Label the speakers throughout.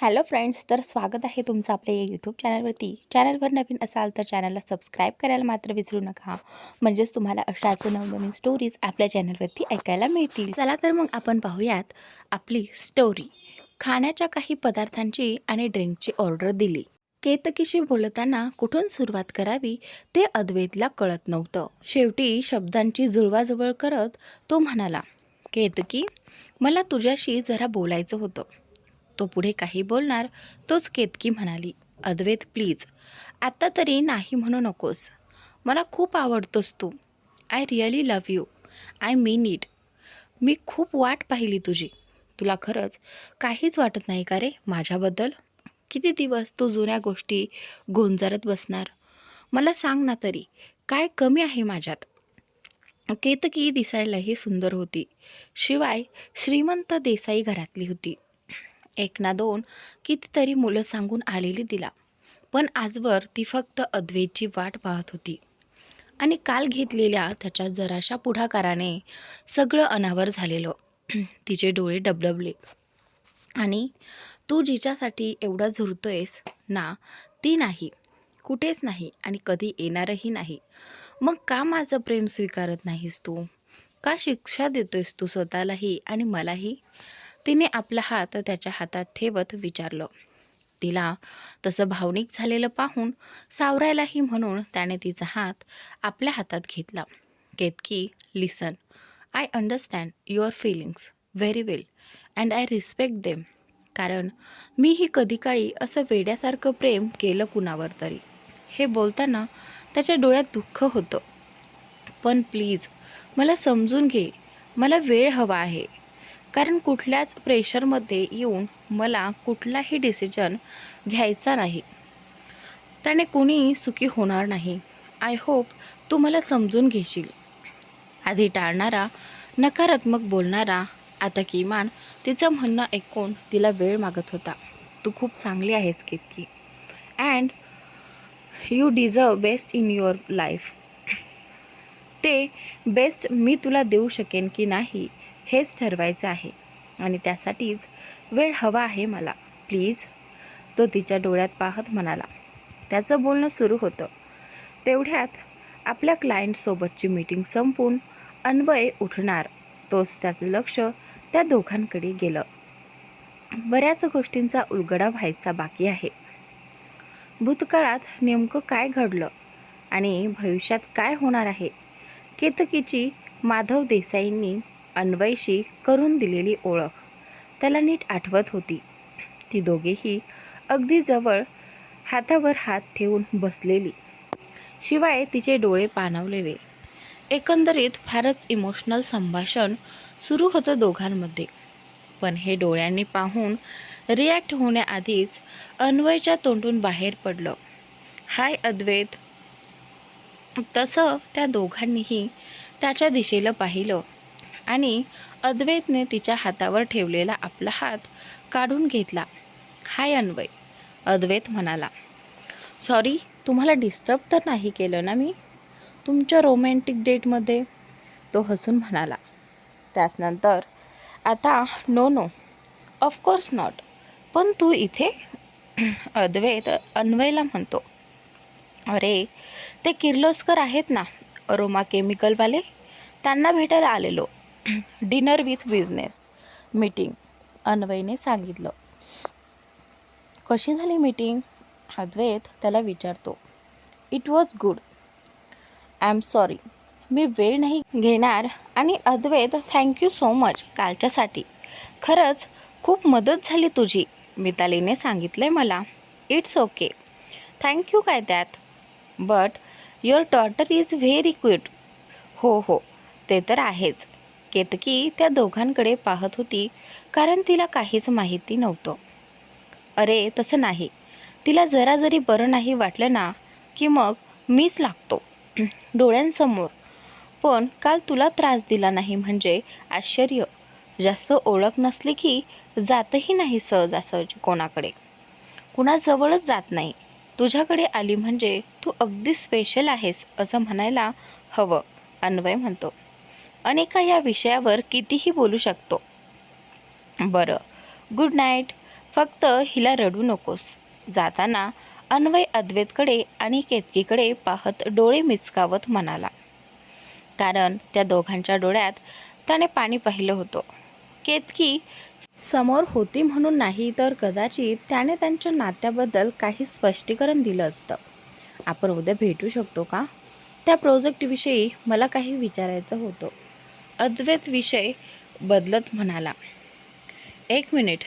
Speaker 1: Hello friends तर स्वागत आहे तुमचं आपल्या या यूट्यूब चॅनलवरती चॅनलवर नवीन असाल तर चॅनलला सबस्क्राईब करायला मात्र विसरू नका. म्हणजेच तुम्हाला अशाच नवनवीन स्टोरीज आपल्या चॅनलवरती ऐकायला मिळतील. चला तर मग आपण पाहूयात आपली स्टोरी खाण्याच्या काही पदार्थांची आणि ड्रिंकची ऑर्डर दिली. केतकीशी बोलताना कुठून सुरुवात करावी ते अद्वैतला कळत नव्हतं. शेवटी शब्दांची जुळवाजुळव करत तो म्हणाला केतकी मला तुझ्याशी जरा बोलायचं होतं. तो पुढे काही बोलणार तोच केतकी म्हणाली अद्वैत प्लीज आत्ता तरी नाही म्हणू नकोस. मला खूप आवडतोस तू. I really love you I mean it मी खूप वाट पाहिली तुझी. तुला खरंच काहीच वाटत नाही का रे माझ्याबद्दल? किती दिवस तू जुन्या गोष्टी गोंजारत बसणार? मला सांग ना तरी काय कमी आहे माझ्यात? केतकी दिसायलाही सुंदर होती. शिवाय श्रीमंत देसाई घरातली होती. एक ना दोन कितीतरी मुलं सांगून आलेली तिला. पण आजवर ती फक्त अद्वैतची वाट पाहत होती. आणि काल घेतलेल्या त्याच्या जराशा पुढाकाराने सगळं अनावर झालेलं. तिचे डोळे डबडबले. आणि तू जिच्यासाठी एवढा झुरतोयस ना ती नाही. कुठेच नाही आणि कधी येणारही नाही. मग का माझं प्रेम स्वीकारत नाहीस तू? का शिक्षा देतोयस तू स्वतःलाही आणि मलाही? तिने आपला हात त्याच्या हातात ठेवत विचारलं. तिला तसं भावनिक झालेलं पाहून सावरायलाही म्हणून त्याने तिचा हात आपल्या हातात घेतला. Ketaki listen I understand your feelings very well and I respect them कारण मीही कधी काळी असं वेड्यासारखं प्रेम केलं कुणावर तरी. हे बोलताना त्याच्या डोळ्यात दुःख होतं. पण प्लीज मला समजून घे. मला वेळ हवा आहे. कारण कुठल्याच प्रेशरमध्ये येऊन मला कुठलाही डिसिजन घ्यायचा नाही. त्याने कुणी सुखी होणार नाही. आय होप तू मला समजून घेशील. आधी टाळणारा नकारात्मक बोलणारा आता किमान तिचं म्हणणं ऐकून तिला वेळ मागत होता. तू खूप चांगली आहेस Ketaki. And you deserve best in your life ते बेस्ट मी तुला देऊ शकेन की नाही हेच ठरवायचं आहे. आणि त्यासाठीच वेळ हवा आहे मला. प्लीज. तो तिच्या डोळ्यात पाहत म्हणाला. त्याचं बोलणं सुरू होतं. तेवढ्यात आपल्या क्लायंटसोबतची मीटिंग संपून अन्वय उठणार. तोच त्याचं लक्ष त्या दोघांकडे गेलं. बऱ्याच गोष्टींचा उलगडा व्हायचा बाकी आहे. भूतकाळात नेमकं काय घडलं? आणि भविष्यात काय होणार आहे? केतकीची माधव देसाईंनी अन्वयशी करून दिलेली ओळख. त्याला नीट आठवत होती. ती दोघेही अगदी जवळ हातावर हात ठेवून बसलेली. शिवाय तिचे डोळे पाणवलेले. एकंदरीत फारच इमोशनल संभाषण सुरू होतं दोघांमध्ये. पण हे डोळ्यांनी पाहून रिॲक्ट होण्याआधीच अन्वयच्या तोंडून बाहेर पडलं. हाय अद्वैत. तसं त्या दोघांनीही त्याच्या दिशेला पाहिलं. आणि अद्वैतने तिच्या हातावर ठेवलेला आपला हात काढून घेतला. हाय अन्वय अद्वैत म्हणाला सॉरी तुम्हाला डिस्टर्ब तर नाही केलं ना मी? तुमच्या रोमॅन्टिक डेटमध्ये तो हसून म्हणाला त्याचनंतर आता नो नो ऑफकोर्स नॉट पण तू इथे अद्वैत अन्वयला म्हणतो. अरे ते किर्लोस्कर आहेत ना अरोमा केमिकलवाले? त्यांना भेटायला आलेलो. डिनर विथ बिझनेस मीटिंग अन्वयने सांगितलं. कशी झाली मीटिंग अद्वैत त्याला विचारतो. It was good I am sorry मी वेळ नाही घेणार आणि Advait thank you so much कालच्यासाठी. खरंच खूप मदत झाली तुझी मितालीने सांगितलं आहे मला इट्स ओके थँक्यू काय त्यात? But your daughter is very quiet हो हो. ते तर आहेच. केतकी त्या दोघांकडे पाहत होती कारण तिला काहीच माहिती नव्हतं. अरे तसं नाही. तिला जरा जरी बरं नाही वाटलं ना की मग मीच लागतो डोळ्यांसमोर. पण काल तुला त्रास दिला नाही म्हणजे आश्चर्य. जास्त ओळख नसली की जातही नाही सहजासहजी कोणाकडे. कुणाजवळच जात नाही. तुझ्याकडे आली म्हणजे तू अगदी स्पेशल आहेस असं म्हणायला हवं अन्वय म्हणतो. अनेका या विषयावर कितीही बोलू शकतो. बरं गुड नाईट फक्त हिला रडू नकोस. जाताना अन्वय अद्वैतकडे आणि केतकीकडे पाहत डोळे मिचकावत म्हणाला. कारण त्या दोघांच्या डोळ्यात त्याने पाणी पाहिलं होतं. केतकी समोर होती म्हणून नाही तर कदाचित त्याने त्यांच्या नात्याबद्दल काही स्पष्टीकरण दिलं असतं. आपण उद्या भेटू शकतो का? त्या प्रोजेक्टविषयी मला काही विचारायचं होतं. अद्वैत विषय बदलत म्हणाला. एक मिनिट.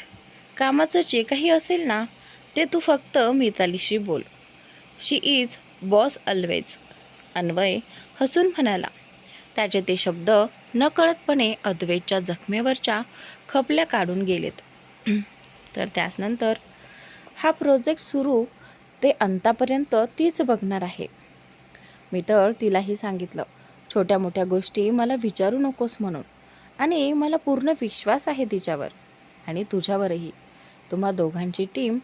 Speaker 1: कामाचं जे काही असेल ना ते तू फक्त मितालीशी बोल. She is boss always Anvay हसून म्हणाला. त्याचे ते शब्द नकळतपणे अद्वैतच्या जखमेवरच्या खपल्या काढून गेलेत. तर त्याचनंतर हा प्रोजेक्ट सुरू ते अंतापर्यंत तीच बघणार आहे. मी तर तिलाही सांगितलं. छोट्या मोठ्या गोष्टी मला विचारू नकोस म्हणून. आणि मला पूर्ण विश्वास आहे तिच्यावर आणि तुझ्यावरही. तुम्हा दोघांची टीम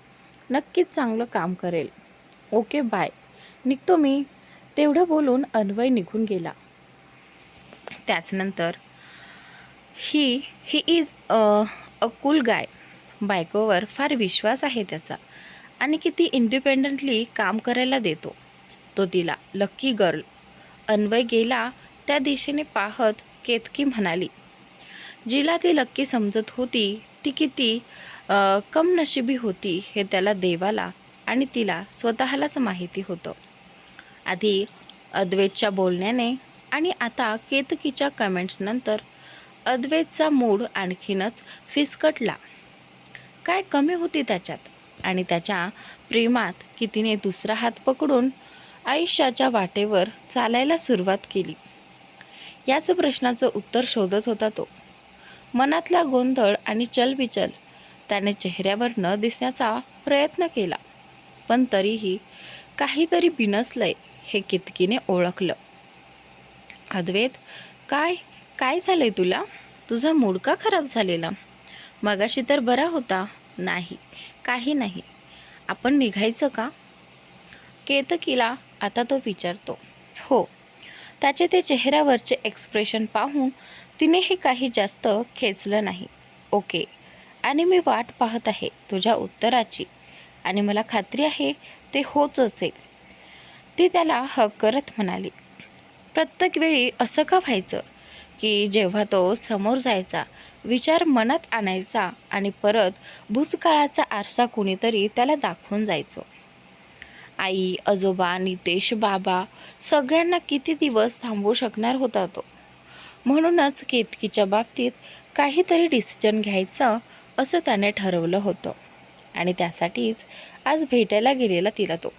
Speaker 1: नक्कीच चांगलं काम करेल. ओके बाय निघतो मी. तेवढं बोलून अन्वय निघून गेला. त्याचनंतर ही he is a cool guy बायकोवर फार विश्वास आहे त्याचा. आणि किती इंडिपेंडंटली काम करायला देतो. तो तिला लक्की गर्ल अन्वय गेला त्या दिशेने पाहत केतकी म्हणाली जिला ती लक्की समजत होती ती किती कमनशिबी होती हे त्याला देवाला आणि तिला स्वतःलाच माहिती होतं. आधी अद्वैतच्या बोलण्याने आणि आता केतकीच्या कमेंट्सनंतर अद्वैतचा मूड आणखीनच फिसकटला. काय कमी होती त्याच्यात? आणि त्याच्या प्रेमात की तिने दुसरा हात पकडून आयुष्याच्या वाटेवर चालायला सुरुवात केली. याच प्रश्नाचं उत्तर शोधत होता तो. मनातला गोंधळ आणि चलबिचल त्याने चेहऱ्यावर न दिसण्याचा प्रयत्न केला. पण तरीही काहीतरी बिनसलंय हे कितकीने ओळखलं. अद्वैत काय काय झालंय तुला? तुझा मूड का खराब झालेला? मगाशी तर बरा होता. नाही काही नाही. आपण निघायचं का? केतकीला आता तो विचारतो हो. त्याचे ते चेहऱ्यावरचे एक्सप्रेशन पाहून तिनेही काही जास्त खेचलं नाही. ओके आणि मी वाट पाहत आहे तुझ्या उत्तराची आणि मला खात्री आहे ते होच असेल. ती त्याला हक करत म्हणाली. प्रत्येक वेळी असं का व्हायचं की जेव्हा तो समोर जायचा विचार मनात आणायचा आणि परत भूतकाळाचा आरसा कुणीतरी त्याला दाखवून जायचं? आई आजोबा नितेश बाबा सगळ्यांना किती दिवस थांबवू शकणार होता तो? म्हणूनच केतकीच्या बाबतीत काहीतरी डिसिजन घ्यायचं असं त्याने ठरवलं होतं. आणि त्यासाठीच आज भेटायला गेलेला तिला तो.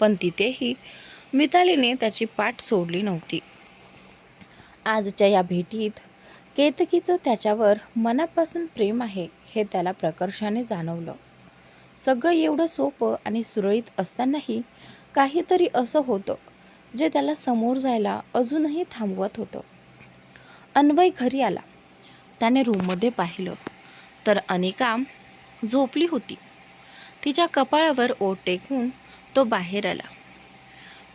Speaker 1: पण तिथेही मितालीने त्याची पाठ सोडली नव्हती. आजच्या या भेटीत केतकीचं त्याच्यावर मनापासून प्रेम आहे हे त्याला प्रकर्षाने जाणवलं. सगळं एवढं सोपं आणि सुरळीत असतानाही काहीतरी असं होतं जे त्याला समोर जायला अजूनही थांबवत होतं. अन्वय घरी आला. त्याने रूममध्ये पाहिलं तर अनेका झोपली होती. तिच्या कपाळावर ओट टेकून तो बाहेर आला.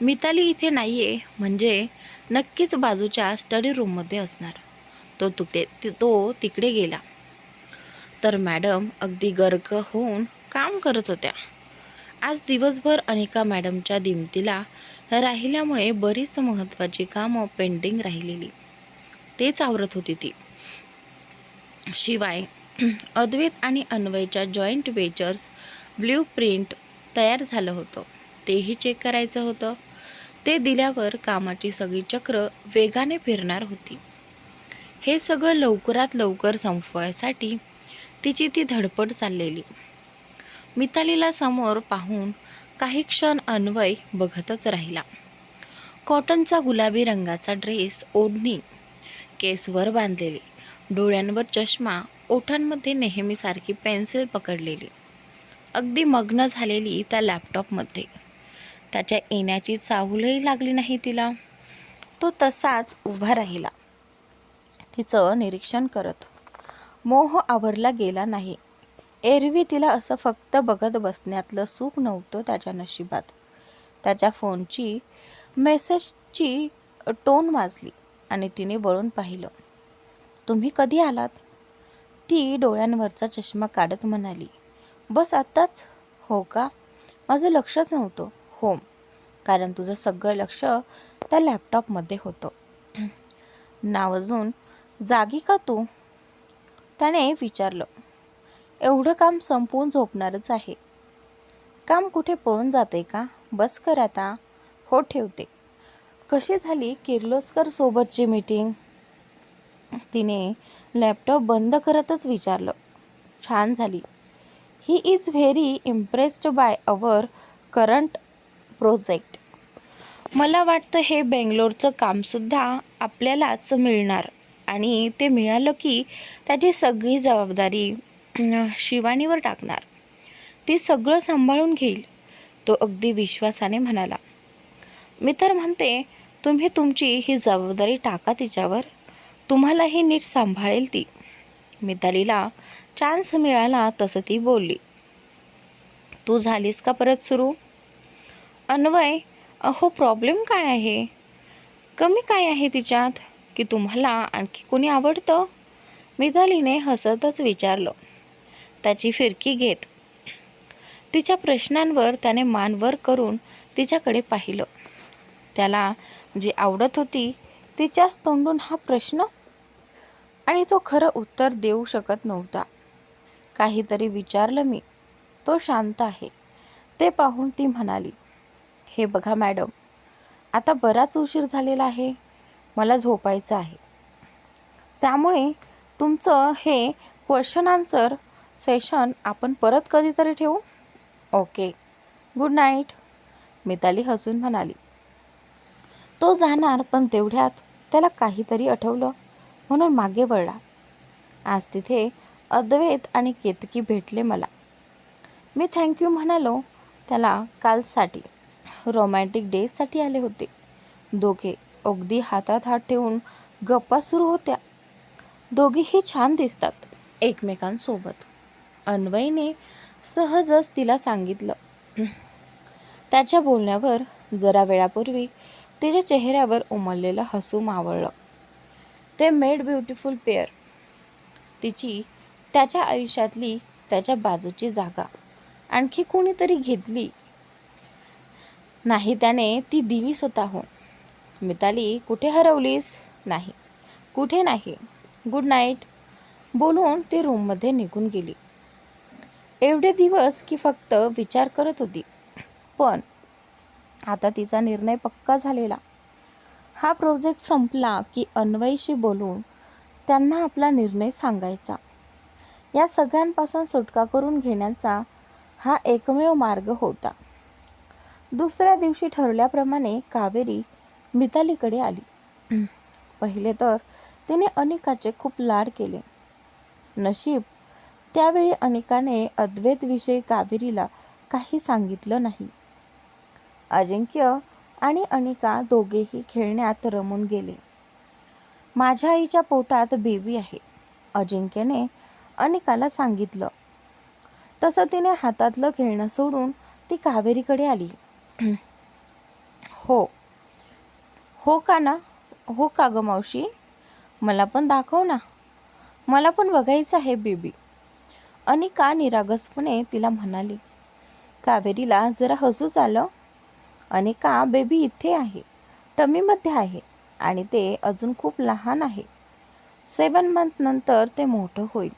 Speaker 1: मिताली इथे नाही आहे म्हणजे नक्कीच बाजूच्या स्टडी रूममध्ये असणार. तो तुकडे तो तिकडे गेला. तर मॅडम अगदी गर्क होऊन काम करत होत्या. आज दिवसभर अनिका मॅडमच्या दिमतीला राहिल्यामुळे बरीच महत्त्वाची कामं पेंडिंग राहिलेली. तेच आवरत होती ती. शिवाय अद्वैत आणि अन्वयच्या जॉईंट वेचर्स ब्ल्यू प्रिंट तयार झालं होतं. तेही चेक करायचं होतं. ते दिल्यावर कामाची सगळी चक्र वेगाने फिरणार होती. हे सगळं लवकरात लवकर संपवायसाठी तिची ती धडपड चाललेली. मितालीला समोर पाहून काही क्षण अन्वय बघतच राहिला. कॉटनचा गुलाबी रंगाचा ड्रेस ओढणी केसवर बांधलेली. डोळ्यांवर चष्मा ओठांमध्ये नेहमीसारखी पेन्सिल पकडलेली. अगदी मग्न झालेली त्या लॅपटॉपमध्ये. त्याच्या येण्याची चाहूलही लागली नाही तिला. तो तसाच उभा राहिला. तिचं निरीक्षण करत. मोह आवरला गेला नाही. एरवी तिला असं फक्त बघत बसण्यातलं सुख नव्हतं त्याच्या नशिबात. त्याच्या फोनची मेसेजची टोन वाजली आणि तिने वळून पाहिलं. तुम्ही कधी आलात? ती डोळ्यांवरचा चष्मा काढत म्हणाली. बस आत्ताच. हो का? माझं लक्षच नव्हतं. हो कारण तुझं सगळं लक्ष त्या लॅपटॉपमध्ये होतं. नाव अजून जागी का तू? त्याने विचारलं. एवढं काम संपवून झोपणारच आहे. काम कुठे पळून जाते का? बस कर आता. हो ठेवते. कशी झाली किर्लोस्कर सोबतची मीटिंग तिने लॅपटॉप बंद करतच विचारलं. छान झाली. He is very impressed by our current project मला वाटतं हे बेंगलोरचं कामसुद्धा आपल्यालाच मिळणार. आणि ते मिळालं की त्याची सगळी जबाबदारी शिवानीवर टाकणार. ती सगळं सांभाळून घेईल तो अगदी विश्वासाने म्हणाला. मी तर म्हणते तुम्ही तुमची ही जबाबदारी टाका तिच्यावर तुम्हालाही नीट सांभाळेल ती. मितालीला चान्स मिळाला तसं ती बोलली. तू झालीस का परत सुरू? अन्वय अहो प्रॉब्लेम काय आहे? कमी काय आहे तिच्यात? की तुम्हाला आणखी कोणी आवडतं? मितालीने हसतच विचारलं. त्याची फिरकी घेत. तिच्या प्रश्नांवर त्याने मान वर करून तिच्याकडे पाहिलं. त्याला जी आवडत होती तिच्याच तोंडून हा प्रश्न? आणि तो खरं उत्तर देऊ शकत नव्हता. काहीतरी विचारलं मी. तो शांत आहे. ते पाहून ती म्हणाली हे बघा मॅडम आता बराच उशीर झालेला आहे. मला झोपायचं आहे. त्यामुळे तुमचं हे क्वेश्चन आन्सर सेशन आपण परत कधीतरी ठेवू? ओके. गुड नाईट मिताली हसून म्हणाली. तो जाणार पण तेवढ्यात त्याला काहीतरी आठवलं. म्हणून मागे वळला. आज तिथे अद्वैत आणि केतकी भेटले मला. मी थँक्यू म्हणालो. त्याला कालसाठी रोमॅन्टिक डेजसाठी आले होते. दोघे अगदी हातात हात ठेवून गप्पा सुरू होत्या. दोघीही छान दिसतात एकमेकांसोबत. अन्वयने सहजच तिला सांगितलं. त्याच्या बोलण्यावर जरा वेळापूर्वी तिच्या चेहऱ्यावर उमललेलं हसू मावळलं. ते मेड ब्युटिफुल पेअर. तिची त्याच्या आयुष्यातली त्याच्या बाजूची जागा आणखी कोणीतरी घेतली. नाही त्याने ती दिली स्वतःहून. मिताली कुठे हरवलीस? नाही. कुठे नाही? Good night. बोलून ती रूममध्ये निघून गेली. एवढे दिवस की फक्त विचार करत होती. पण आता तिचा निर्णय पक्का झालेला. हा प्रोजेक्ट संपला की अन्वयशी बोलून त्यांना आपला निर्णय सांगायचा. या सगळ्यांपासून सुटका करून घेण्याचा हा एकमेव मार्ग होता. दुसऱ्या दिवशी ठरल्याप्रमाणे कावेरी मितालीकडे आली. पहिले तर तिने अनिकाचे खूप लाड केले. नशीब त्यावेळी अनेकाने अद्वैतविषयी कावेरीला काही सांगितलं नाही. अजिंक्य आणि अनिका दोघेही खेळण्यात रमून गेले. माझ्या आईच्या पोटात बेबी आहे अजिंक्यने अनिकाला सांगितलं. तसं तिने हातातलं खेळणं सोडून ती कावेरीकडे आली. हो हो का ना? हो का गं मावशी? मला पण दाखव ना. मला पण बघायचं आहे बेबी. अनिका निरागसपणे तिला म्हणाली कावेरीला जरा हसूच आलं अनिका बेबी इथे आहे टमीमध्ये आहे आणि ते अजून खूप लहान आहे. सेवन मंथ नंतर ते मोठं होईल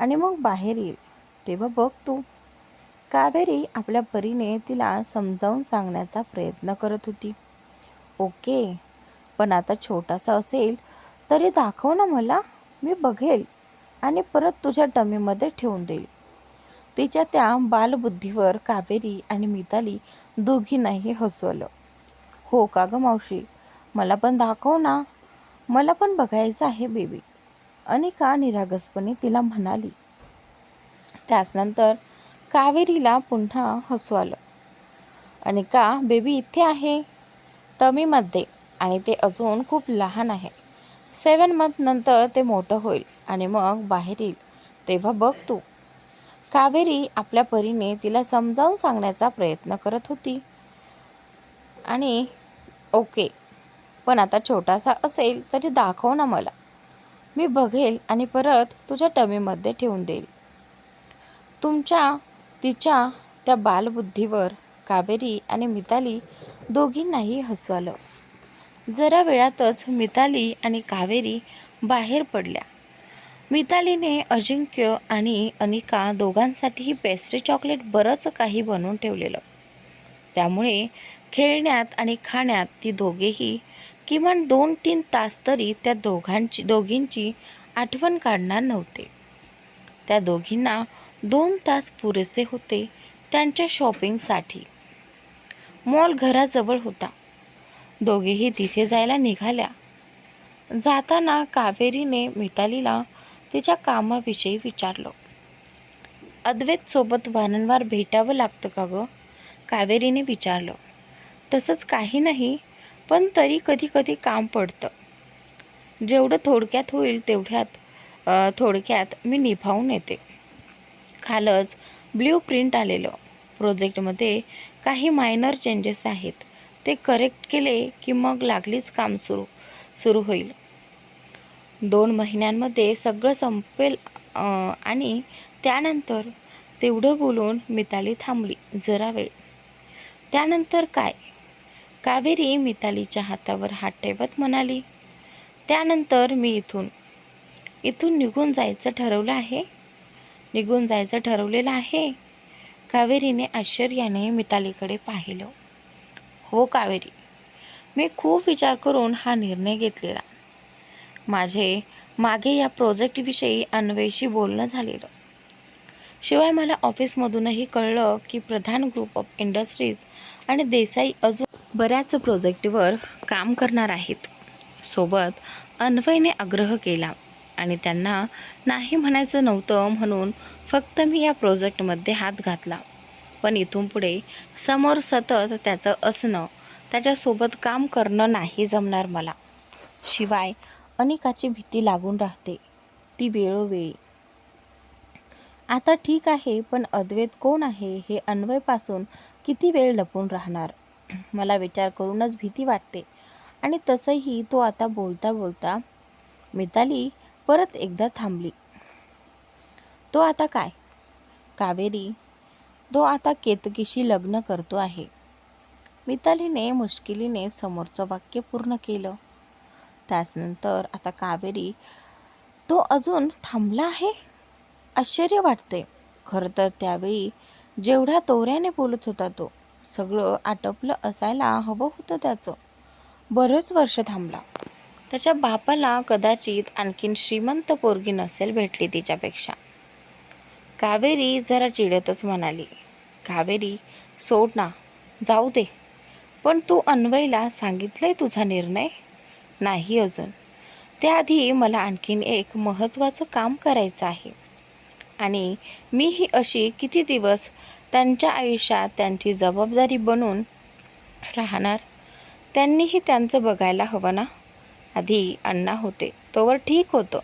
Speaker 1: आणि मग बाहेर येईल. तेव्हा बघ तू. कावेरी आपल्या परीने तिला समजावून सांगण्याचा प्रयत्न करत होती. ओके पण आता छोटासा असेल तरी दाखव ना मला मी बघेल. आणि परत तुझ्या टमीमध्ये ठेवून देईल. तिच्या त्या बालबुद्धीवर कावेरी आणि मिताली दोघींनाही हसवलं. हो का गं मावशी? मला पण दाखव ना. मला पण बघायचं आहे बेबी. अनिका निरागसपणे तिला म्हणाली. त्याचनंतर कावेरीला पुन्हा हसू आलं अनिका बेबी इथे आहे. टमीमध्ये आणि ते अजून खूप लहान आहे. सेवन मंथ नंतर ते मोठं होईल. आणि मग बाहेर येईल. तेव्हा बघ तू. कावेरी आपल्या परीने तिला समजावून सांगण्याचा प्रयत्न करत होती. आणि ओके पण आता छोटासा असेल तरी दाखव ना मला. मी बघेल आणि परत तुझ्या टमीमध्ये ठेवून देईल. तुमच्या तिच्या त्या बालबुद्धीवर कावेरी आणि मिताली दोघींनाही हसवालं जरा वेळातच मिताली आणि कावेरी बाहेर पडल्या. मितालीने अजिंक्य आणि अनिका दोघांसाठीही पेस्ट्री चॉकलेट बरंच काही बनवून ठेवलेलं. त्यामुळे खेळण्यात आणि खाण्यात ती दोघेही किमान दोन तीन तास तरी त्या दोघांची दोघींची आठवण काढणार नव्हते. त्या दोघींना दोन तास पुरेसे होते त्यांच्या शॉपिंगसाठी मॉल घराजवळ होता. दोघेही तिथे जायला निघाल्या. जाताना कावेरीने मितालीला तिच्या कामाविषयी विचारलं. अद्वैतसोबत वारंवार भेटावं लागतं का गं? कावेरीने विचारलं. तसंच काही नाही पण तरी कधी कधी काम पडतं. जेवढं थोडक्यात होईल तेवढ्यात थोडक्यात मी निभावून येते. खालच ब्ल्यू प्रिंट आलेलं. प्रोजेक्टमध्ये काही मायनर चेंजेस आहेत. ते करेक्ट केले की मग लागलीच काम सुरू सुरू होईल. दोन महिन्यांमध्ये सगळं संपेल आणि त्यानंतर तेवढं बोलून मिताली थांबली जरा वेळ. त्यानंतर काय? कावेरी मितालीच्या हातावर हात ठेवत म्हणाली त्यानंतर मी इथून इथून निघून जायचं ठरवलं आहे? निघून जायचं ठरवलेलं आहे? कावेरीने आश्चर्याने मितालीकडे पाहिलं. हो कावेरी मी खूप विचार करून हा निर्णय घेतलेला. माझे मागे या प्रोजेक्टविषयी अन्वेशी बोलणं झालेलं. शिवाय मला ऑफिसमधूनही कळलं की प्रधान ग्रुप ऑफ इंडस्ट्रीज आणि देसाई अजून बऱ्याच प्रोजेक्टवर काम करणार आहेत. सोबत अन्वयने आग्रह केला आणि त्यांना नाही म्हणायचं नव्हतं म्हणून फक्त मी या प्रोजेक्टमध्ये हात घातला. पण इथून पुढे समोर सतत त्याचं असणं त्याच्यासोबत काम करणं नाही जमणार मला. शिवाय अनेकाची भीती लागून राहते. ती वेळोवेळी. आता ठीक आहे पण अद्वैत कोण आहे हे अन्वयपासून किती वेळ लपून राहणार? मला विचार करूनच भीती वाटते. आणि तसंही तो आता बोलता बोलता मिताली परत एकदा थांबली. तो आता काय? कावेरी तो आता केतकीशी लग्न करतो आहे. मितालीने मुश्किलीने समोरचं वाक्य पूर्ण केलं. त्याचनंतर आता कावेरी तो अजून थांबला आहे? आश्चर्य वाटते खरं तर त्यावेळी जेवढ्या तोऱ्याने बोलत होता तो सगळं आटपलं असायला हवं होतं त्याचं. बरंच वर्ष थांबला. त्याच्या बापाला कदाचित आणखीन श्रीमंत पोरगी नसेल भेटली तिच्यापेक्षा. कावेरी जरा चिडतच म्हणाली कावेरी सोड ना जाऊ दे. पण तू अन्वयला सांगितलंय तुझा निर्णय? नाही अजून. त्याआधी मला आणखीन एक महत्त्वाचं काम करायचं आहे. आणि मी ही अशी किती दिवस त्यांच्या आयुष्यात त्यांची जबाबदारी बनून राहणार? त्यांनीही त्यांचं बघायला हवं ना? आधी अण्णा होते तोवर ठीक होतं.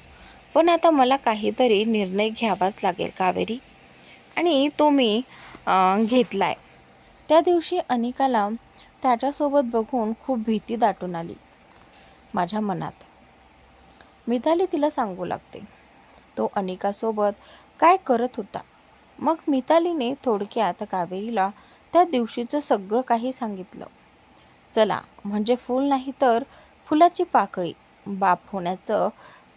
Speaker 1: पण आता मला काहीतरी निर्णय घ्यावाच लागेल कावेरी. आणि तो मी घेतला आहे त्या दिवशी अनिकाला त्याच्यासोबत बघून खूप भीती दाटून आली. माझ्या मनात. मिताली तिला सांगू लागते. तो अनिकासोबत काय करत होता? मग मितालीने थोडक्यात कावेरीला त्या दिवशीचं सगळं काही सांगितलं. चला म्हणजे फूल नाही तर फुलाची पाकळी. बाप होण्याचं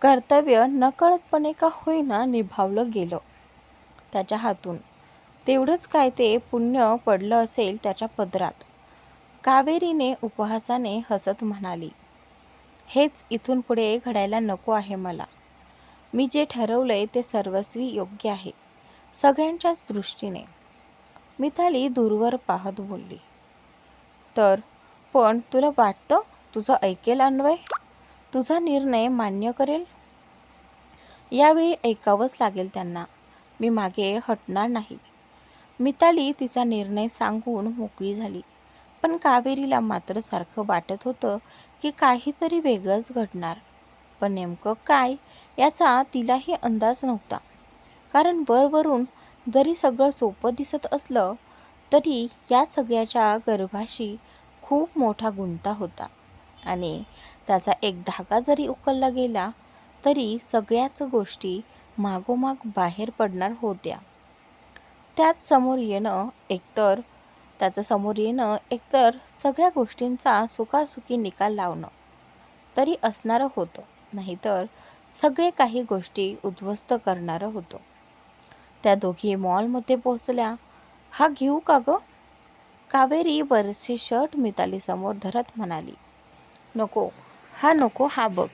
Speaker 1: कर्तव्य नकळतपणे का होईना निभावलं गेलं. त्याच्या हातून. तेवढंच काय ते पुण्य पडलं असेल त्याच्या पदरात. कावेरीने उपहासाने हसत म्हणाली हेच इथून पुढे घडायला नको आहे मला. मी जे ठरवलं आहे ते सर्वस्वी योग्य आहे सगळ्यांच्याच दृष्टीने. मिताली दूरवर पाहत बोलली. तर पण तुला वाटतं तुझं ऐकेल अन्वय? तुझा निर्णय मान्य करेल? यावेळी ऐकावंच लागेल त्यांना. मी मागे हटणार नाही. मिताली तिचा निर्णय सांगून मोकळी झाली. पण कावेरीला मात्र सारखं वाटत होतं की काहीतरी वेगळंच घडणार. पण नेमकं काय याचा तिलाही अंदाज नव्हता. कारण वरवरून जरी सगळं सोपं दिसत असलं तरी या सगळ्याच्या गर्भाशी खूप मोठा गुंता होता. आणि त्याचा एक धागा जरी उकलला गेला तरी सगळ्याच गोष्टी मागोमाग बाहेर पडणार होत्या. त्यात समोर येणं एकतर त्याचं समोर येणं एकतर सगळ्या गोष्टींचा सुखासुखी निकाल लावणं तरी असणारं होतं. नाहीतर सगळे काही गोष्टी उद्ध्वस्त करणारं होतं. त्या दोघी मॉलमध्ये पोहोचल्या. हा घेऊ का गं? कावेरी बरेचसे शर्ट मितालीसमोर धरत म्हणाली. नको हा नको हा बघ.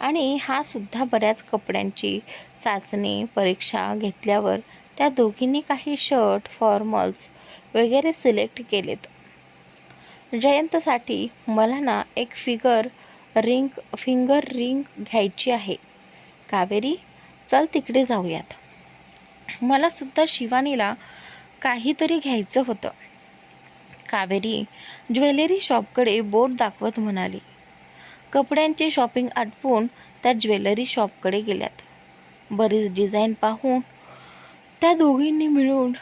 Speaker 1: आणि हा सुद्धा बऱ्याच कपड्यांची चाचणी परीक्षा घेतल्यावर त्या दोघींनी काही शर्ट फॉर्मल्स वगैरे सिलेक्ट केलेत. जयंतसाठी मला ना एक फिगर रिंग फिंगर रिंग घ्यायची आहे. कावेरी चल तिकडे जाऊयात. मला सुद्धा शिवानीला काहीतरी घ्यायचं होतं. कावेरी ज्वेलरी शॉपकडे बोट दाखवत म्हणाली. कपड्यांची शॉपिंग आटपून त्या ज्वेलरी शॉपकडे गेल्यात. बरीच डिझाईन पाहून त्या दोघींनी मिळून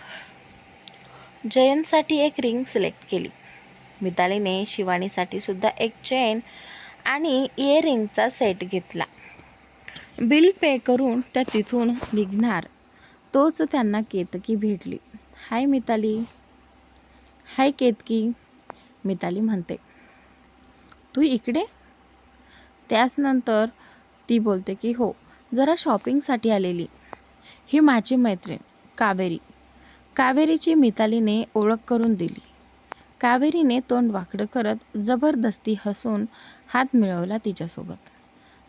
Speaker 1: जयंतसाठी एक रिंग सिलेक्ट केली. मितालीने शिवानीसाठी सुद्धा एक चेन आणि इयरिंगचा सेट घेतला. बिल पे करून त्या तिथून निघणार. तोच त्यांना केतकी भेटली. हाय मिताली. हाय केतकी. मिताली म्हणते तू इकडे? त्याचनंतर ती बोलते की हो जरा शॉपिंगसाठी आलेली. ही माझी मैत्रीण कावेरी. कावेरीची मितालीने ओळख करून दिली. कावेरीने तोंड वाकडं करत जबरदस्ती हसून हात मिळवला तिच्यासोबत.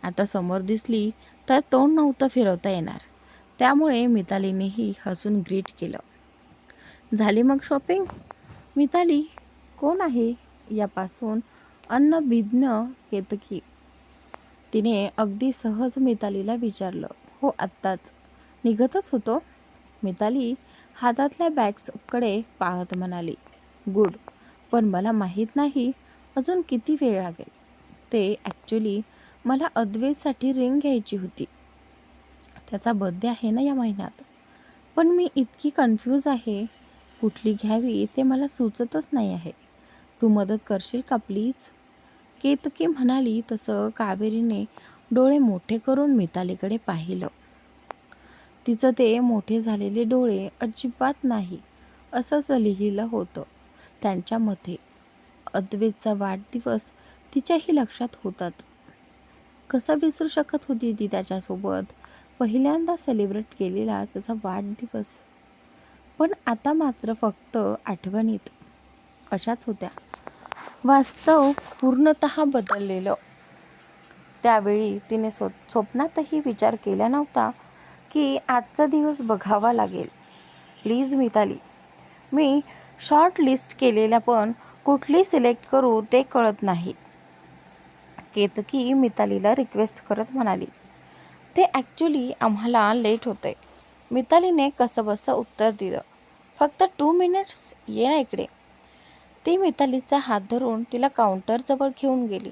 Speaker 1: आता समोर दिसली तर तोंड नव्हतं फिरवता येणार. त्यामुळे मितालीनेही हसून ग्रीट केलं. झाली मग शॉपिंग? मिताली कोण आहे यापासून अन्नभिज्ञ केतकी तिने अगदी सहज मितालीला विचारलं. हो आत्ताच. निघतच होतो. मिताली हातातल्या बॅग्सकडे पाहत म्हणाली गुड पण मला माहीत नाही अजून किती वेळ लागेल. ते ॲक्च्युली मला अद्वेसाठी रिंग घ्यायची होती. त्याचा बड्डे आहे ना या महिन्यात. पण मी इतकी कन्फ्यूज आहे. कुठली घ्यावी ते मला सुचतच नाही आहे. तू मदत करशील का प्लीज केतकी म्हणाली तसं कावेरीने डोळे मोठे करून मितालीकडे पाहिलं. तिचं ते मोठे झालेले डोळे अजिबात नाही असंच लिहिलं होतं त्यांच्या मते. अद्वेचा वाढदिवस तिच्याही लक्षात होताच. कसा विसरू शकत होती ती त्याच्यासोबत? पहिल्यांदा सेलिब्रेट केलेला त्याचा वाढदिवस. पण आता मात्र फक्त आठवणीत अशाच होत्या. वास्तव पूर्णत बदललेलं. त्यावेळी तिने स्व स्वप्नातही विचार केला नव्हता. की आजचा दिवस बघावा लागेल. प्लीज मिताली. मी शॉर्ट लिस्ट केलेल्या पण कुठली सिलेक्ट करू ते कळत नाही. केतकी मितालीला रिक्वेस्ट करत म्हणाली ते ॲक्च्युली आम्हाला लेट होतं आहे मितालीने कसंबसं उत्तर दिलं फक्त टू मिनिट्स ये ना इकडे. ती मितालीचा हात धरून तिला काउंटरजवळ घेऊन गेली.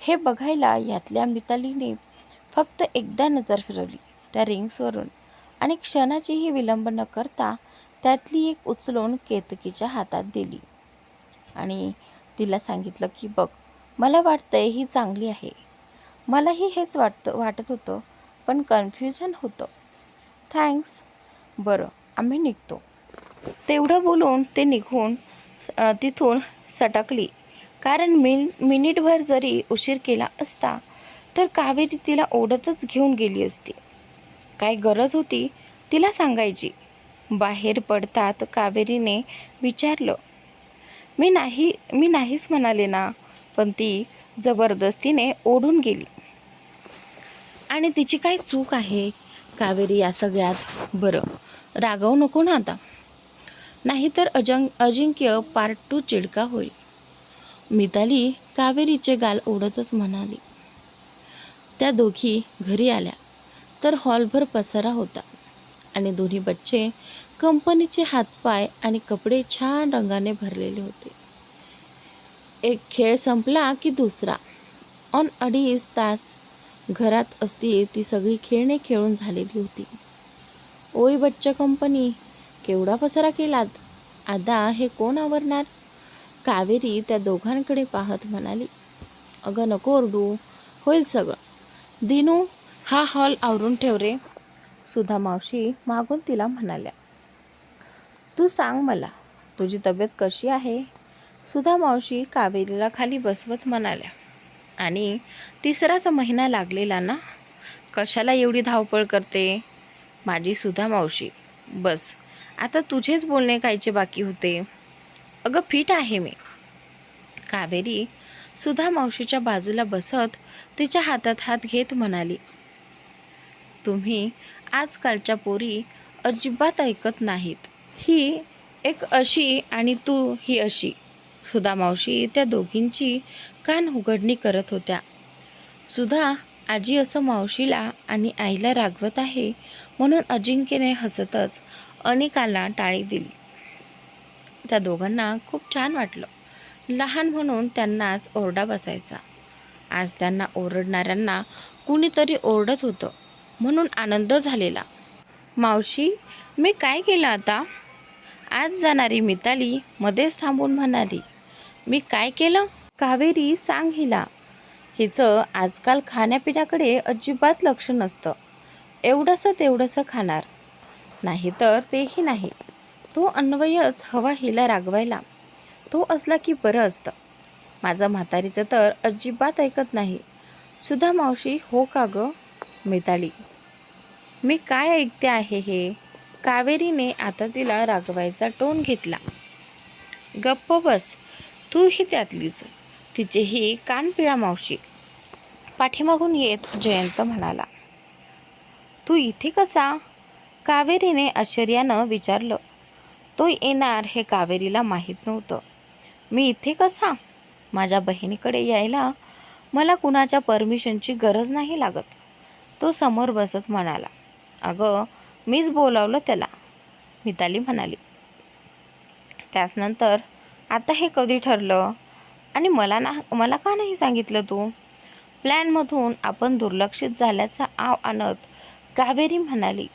Speaker 1: हे बघायला यातल्या मितालीने फक्त एकदा नजर फिरवली. त्या रिंग्सवरून. आणि क्षणाचीही विलंब न करता त्यातली एक उचलून केतकीच्या हातात दिली. आणि तिला सांगितलं की बघ मला वाटतंय ही चांगली आहे. मलाही हेच वाटतं वाटत होतं पण कन्फ्युजन होतं. थँक्स. बरं आम्ही निघतो. तेवढं बोलून ते निघून तिथून सटकली. कारण मिन मिनिटभर जरी उशीर केला असता तर कावेरी तिला ओढतच घेऊन गेली असती. काय गरज होती तिला सांगायची. बाहेर पडतात कावेरीने विचारलं मी नाही मी नाहीच म्हणाले ना पण ती जबरदस्तीने ओढून गेली. आणि तिची काय चूक आहे? कावेरी या सगळ्यात बरं रागवू नको ना आता. नाहीतर अजं अजिंक्य पार्ट टू चिडका होईल. मिताली कावेरीचे गाल ओढतच म्हणाली. त्या दोघी घरी आल्या. तर हॉलभर पसारा होता. आणि दोन्ही बच्चे कंपनीचे हातपाय आणि कपडे छान रंगाने भरलेले होते. एक खेळ संपला की दुसरा. ऑन अडीच तास घरात असती ती सगळी खेळणे खेळून झालेली होती. ओय बच्चा कंपनी केवढा पसारा केलात? आता हे कोण आवरणार? कावेरी त्या दोघांकडे पाहत म्हणाली. अगं नको ओरडू. होईल सगळं. दिनू हा हॉल आवरून ठेव रे सुधा मावशी मागून तिला म्हणाल्या तू सांग मला तुझी तब्येत कशी आहे? सुधा मावशी कावेरीला खाली बसवत म्हणाल्या आणि तिसराच महिना लागलेला ना? कशाला एवढी धावपळ करते? माझी सुधा मावशी बस आता तुझेच बोलणे कायचे बाकी होते. अगं फिट आहे मी. कावेरी सुधा मावशीच्या बाजूला बसत तिच्या हातात हात घेत म्हणाली तुम्ही आजकालच्या पोरी अजिबात ऐकत नाहीत. ही एक अशी आणि तू ही अशी. सुधा मावशी त्या दोघींची कान उघडणी करत होत्या. सुधा आजी असं मावशीला आणि आईला रागवत आहे म्हणून अजिंक्यने हसतच अनेकाला टाळी दिली. त्या दोघांना खूप छान वाटलं. लहान म्हणून त्यांनाच ओरडा बसायचा. आज त्यांना ओरडणाऱ्यांना कुणीतरी ओरडत होतं. म्हणून आनंद झालेला. मावशी मी काय केलं आता? आज जाणारी मिताली मध्येच थांबून म्हणाली मी काय केलं? कावेरी सांग हिला. हिचं आजकाल खाण्यापिण्याकडे अजिबात लक्ष नसतं. एवढंसं तेवढंसं खाणार. नाहीतर तेही नाही. तो अन्वयच हवा हिला रागवायला. तो असला की बरं असतं. माझं म्हातारीचं तर अजिबात ऐकत नाही. सुधा मावशी हो का गं? मिताली मी काय ऐकते आहे हे? कावेरीने आता तिला रागवायचा टोन घेतला. गप्प बस तूही त्यातलीच. तिचेही कानपिळा मावशी. पाठीमागून येत जयंत म्हणाला तू इथे कसा? कावेरीने आश्चर्यानं विचारलं तो येणार हे कावेरीला माहीत नव्हतं. मी इथे कसा? माझ्या बहिणीकडे यायला मला कुणाच्या परमिशनची गरज नाही लागत. तो समोर बसत म्हणाला अगं मीच बोलावलं त्याला. मिताली म्हणाली. त्याचनंतर आता हे कधी ठरलं? आणि मला ना मला का नाही सांगितलं तू? प्लॅनमधून आपण दुर्लक्षित झाल्याचा आव आणत कावेरी म्हणाली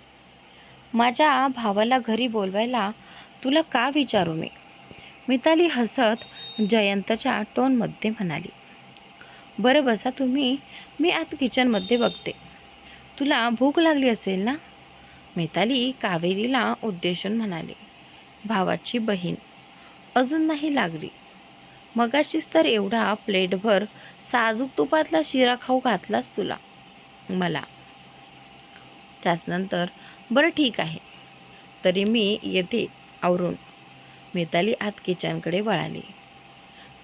Speaker 1: माझ्या भावाला घरी बोलवायला तुला का विचारू मी? मिताली हसत जयंतच्या टोनमध्ये म्हणाली बरं बसा तुम्ही मी आत किचनमध्ये बघते. तुला भूक लागली असेल ना? मिताली कावेरीला उद्देशून म्हणाले भावाची बहीण अजून नाही लागली. मगाशीच तर एवढा प्लेटभर साजूक तुपातला शिरा खाऊ घातलाच तुला. मला. त्याचनंतर बरं ठीक आहे. तरी मी येते आवरून. मिताली आत किचनकडे वळाली.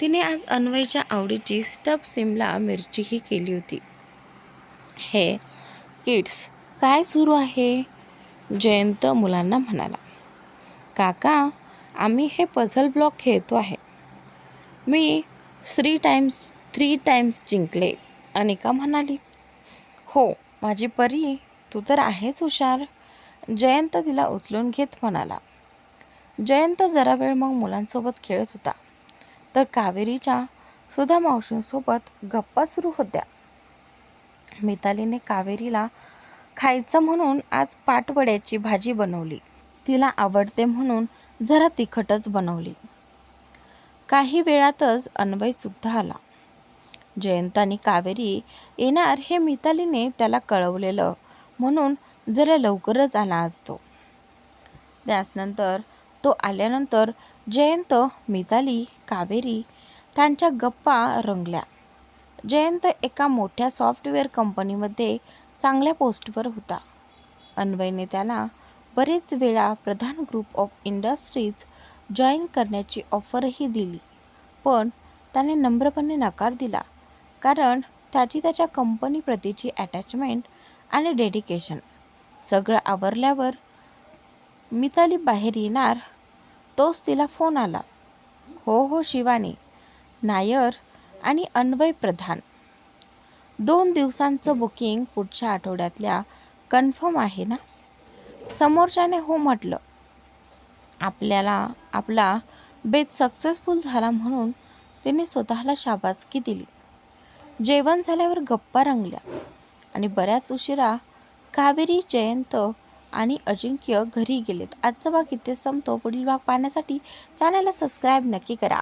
Speaker 1: तिने आज अन्वयच्या आवडीची स्टफ सिमला मिरचीही केली होती. हे किड्स काय सुरू आहे? जयंत मुलांना म्हणाला. काका आम्ही हे पझल ब्लॉक खेळतो आहे. मी थ्री टाईम्स थ्री टाईम्स जिंकले. अनिका म्हणाली हो माझी परी तू तर आहेच हुशार. जयंत तिला उचलून घेत म्हणाला. जयंत जरा वेळ मग मुलांसोबत खेळत होता. तर कावेरीच्या सुधा मावशींसोबत गप्पा सुरू होत्या. मितालीने कावेरीला खायचं म्हणून आज पाटवड्याची भाजी बनवली. तिला आवडते म्हणून जरा तिखटच बनवली. काही वेळातच अन्वयसुद्धा आला. जयंत आणि कावेरी येणार हे मितालीने त्याला कळवलेलं म्हणून जरा लवकरच आला आज तो त्याचनंतर तो आल्यानंतर जयंत मिताली कावेरी त्यांच्या गप्पा रंगल्या. जयंत एका मोठ्या सॉफ्टवेअर कंपनीमध्ये चांगल्या पोस्टवर होता. अन्वयने त्याला बरेच वेळा Pradhan group of industries join करण्याची ऑफरही दिली. पण त्याने नम्रपणे नकार दिला कारण त्याची त्याच्या कंपनीप्रतीची अटॅचमेंट आणि डेडिकेशन सगळं आवरल्यावर मिताली बाहेर येणार तोच तिला फोन आला. हो हो शिवानी. नायर आणि अन्वय प्रधान. दोन दिवसांचं बुकिंग पुढच्या आठवड्यातल्या कन्फर्म आहे ना? समोरच्याने हो म्हटलं. आपल्याला आपला बेत सक्सेसफुल झाला म्हणून तिने स्वतःला शाबासकी दिली. जेवण झाल्यावर गप्पा रंगल्या आणि बऱ्याच उशिरा कावेरी जयंत आणि अजिंक्य घरी गेलेत. आजचा भाग इथे संपतो. पुढील भाग पाहण्यासाठी चॅनलला सबस्क्राईब नक्की करा.